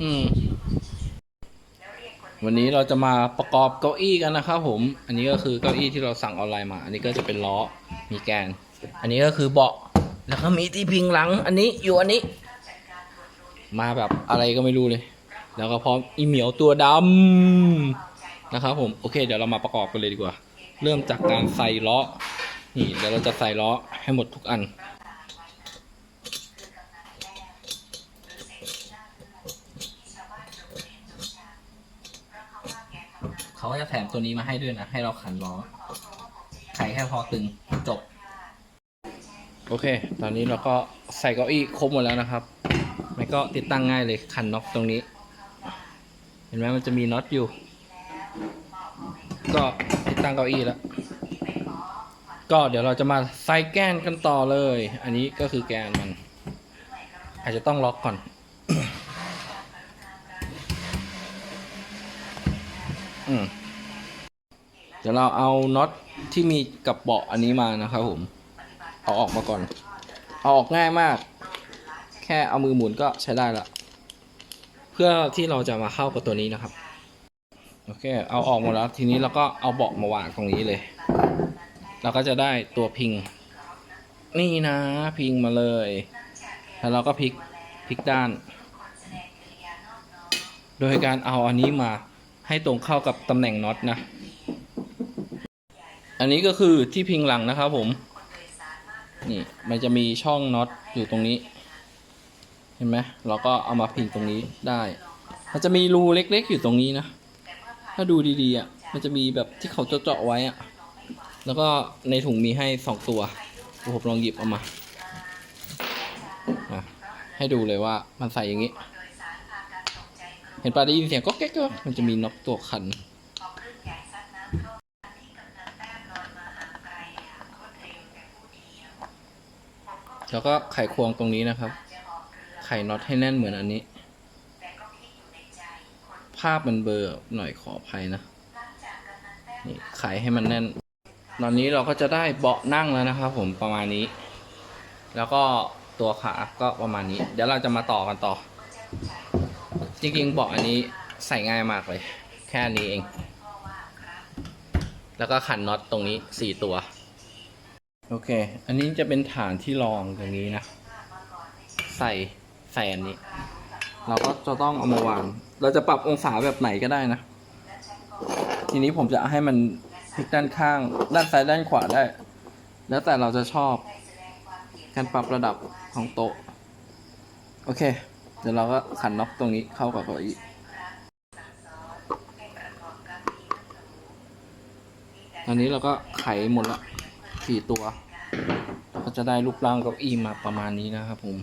อืม วันนี้เราจะมาประกอบเก้าอี้กันนะครับผม อันนี้ก็คือเก้าอี้ที่เราสั่งออนไลน์มา อันนี้ก็จะเป็นล้อ มีแกน อันนี้ก็คือเบาะ แล้วก็มีที่พิงหลัง อันนี้อยู่อันนี้ มาแบบอะไรก็ไม่รู้เลย แล้วก็พร้อมอีเหมียวตัวดำนะครับผม โอเค เดี๋ยวเรามาประกอบกันเลยดีกว่า เริ่มจากการใส่ล้อ นี่เดี๋ยวเราจะใส่ล้อให้หมดทุกอัน เขาก็จะแถมตัวนี้มาให้ด้วยนะ ให้เราขันล้อไขแค่พอตึงจบ โอเค ตอนนี้เราก็ใส่เก้าอี้ครบหมดแล้วนะครับ มันก็ติดตั้งง่ายเลยขันน็อตตรงนี้ เห็นไหมมันจะมีน็อตอยู่ ก็ติดตั้งเก้าอี้แล้ว ก็เดี๋ยวเราจะมาใส่แกนกันต่อเลย อันนี้ก็คือแกนมัน อาจจะต้องล็อกก่อนอืม เดี๋ยวเราเอาน็อตที่มีกับเบาะอันนี้มานะครับผม เอาออกมาก่อน เอาออกง่ายมาก แค่เอามือหมุนก็ใช้ได้ละ เพื่อที่เราจะมาเข้ากับตัวนี้นะครับ โอเค เอาออกหมดแล้ว ทีนี้เราก็เอาเบาะมาวางตรงนี้เลย เราก็จะได้ตัวพิง นี่นะพิงมาเลย แล้วเราก็พลิกพลิกด้าน โดยการเอาอันนี้มาให้ตรงเข้ากับตำแหน่งน็อตนะ อันนี้ก็คือที่พิงหลังนะครับผม นี่มันจะมีช่องน็อตอยู่ตรงนี้ เห็นไหมเราก็เอามาพิงตรงนี้ได้ มันจะมีรูเล็กๆอยู่ตรงนี้นะ ถ้าดูดีๆอะ มันจะมีแบบที่เขาเจาะไว้อะ แล้วก็ในถุงมีให้สองตัวผมลองหยิบเอามา ให้ดูเลยว่ามันใส่อย่างนี้ เห็นปะได้ยินเสียงก็แก๊กก็มันจะมีน็อตตัวขัน แล้วก็ไขควงตรงนี้นะครับ ไขน็อตให้แน่นเหมือนอันนี้ ภาพมันเบลอร์หน่อยขออภัยนะนี่ไขให้มันแน่น ตอนนี้เราก็จะได้เบาะนั่งแล้วนะครับผมประมาณนี้ แล้วก็ตัวขาก็ประมาณนี้ เดี๋ยวเราจะมาต่อกันต่อ จริงๆเบาะอันนี้ใส่ง่ายมากเลย แค่นี้เอง แล้วก็ขันน็อตตรงนี้สี่ตัว โอเค อันนี้จะเป็นฐานที่รองตรงนี้นะ ใส่ใส่อันนี้ เราก็จะต้องเอามาวาง เราจะปรับองศาแบบไหนก็ได้นะ ทีนี้ผมจะให้มันพลิกด้านข้าง ด้านซ้ายด้านขวาได้ แล้วแต่เราจะชอบ การปรับระดับของโต๊ะ โอเค เดี๋ยวเราก็ขันน็อกตรงนี้เข้ากับเก้าอี้ตอนนี้เราก็ไขหมดละ สี่ตัว ก็จะได้รูปร่างเก้าอี้มาประมาณนี้นะครับผม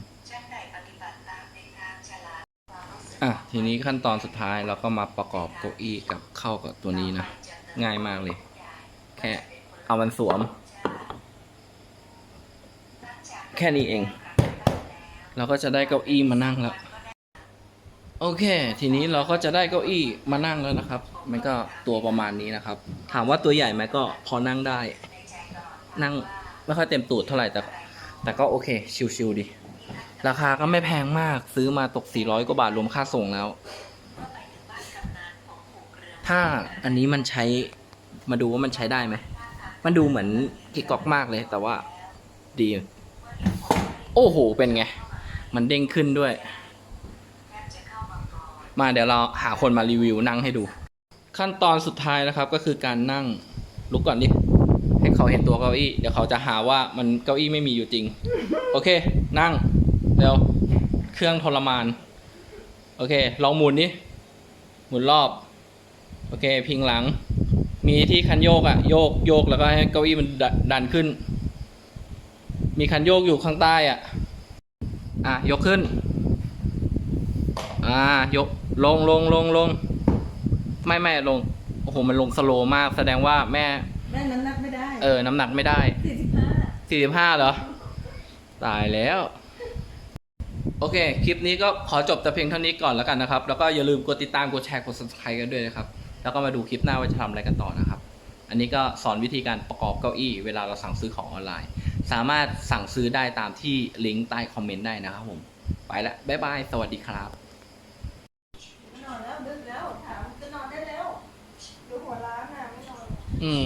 อะทีนี้ขั้นตอนสุดท้ายเราก็มาประกอบเก้าอี้กับเข้ากับตัวนี้นะ ง่ายมากเลย แค่เอามันสวม แค่นี้เอง เราก็จะได้เก้าอี้มานั่งแล้วโอเค ทีนี้เราก็จะได้เก้าอี้มานั่งแล้วนะครับ มันก็ตัวประมาณนี้นะครับ ถามว่าตัวใหญ่ไหมก็พอนั่งได้ นั่งไม่ค่อยเต็มตูดเท่าไหร่แต่ แต่ก็โอเค ชิวๆดี ราคาก็ไม่แพงมากซื้อมาตก 400 กว่าบาทรวมค่าส่งแล้ว ถ้าอันนี้มันใช้มาดูว่ามันใช้ได้ไหม มันดูเหมือนกิกกอกมากเลย แต่ว่าดี โอ้โห เป็นไง มันเด้งขึ้นด้วย มาเดี๋ยวเราหาคนมารีวิวนั่งให้ดู ขั้นตอนสุดท้ายนะครับก็คือการนั่งลุกก่อนดิ ให้เขาเห็นตัวเก้าอี้ เดี๋ยวเขาจะหาว่ามันเก้าอี้ไม่มีอยู่จริง โอเค นั่งเดี๋ยวเครื่องทรมาน โอเค ลองหมุนดิหมุนรอบ โอเค พิงหลัง มีที่คันโยกอะโยกโยกแล้วก็ให้เก้าอี้มันดดันขึ้น มีคันโยกอยู่ข้างใต้อะอะ ยกขึ้น อ่า ยก ลงลงลงลง ไม่ไม่ลง โอ้โห มันลงสโลมาก แสดงว่าแม่แม่น้นักไม่ เออ น้ำหนักไม่ได้สี่สิบห้าสี่สิบห้าเหรอ ตายแล้ว โอเค คลิปนี้ก็ขอจบแต่เพียงเท่านี้ก่อนแล้วกันนะครับ แล้วก็อย่าลืมกดติดตาม กดแชร์ กด subscribe กันด้วยนะครับ แล้วก็มาดูคลิปหน้าว่าจะทำอะไรกันต่อนะครับ อันนี้ก็สอนวิธีการประกอบเก้าอี้ เวลาเราสั่งซื้อของออนไลน์ สามารถสั่งซื้อได้ตามที่ลิงก์ใต้คอมเมนต์ได้นะครับผม ไปละ บ๊ายบาย สวัสดีครับ นอนแล้วดึกแล้วถามจะนอนได้แล้วดูหัวร้านนะไม่นอน อืม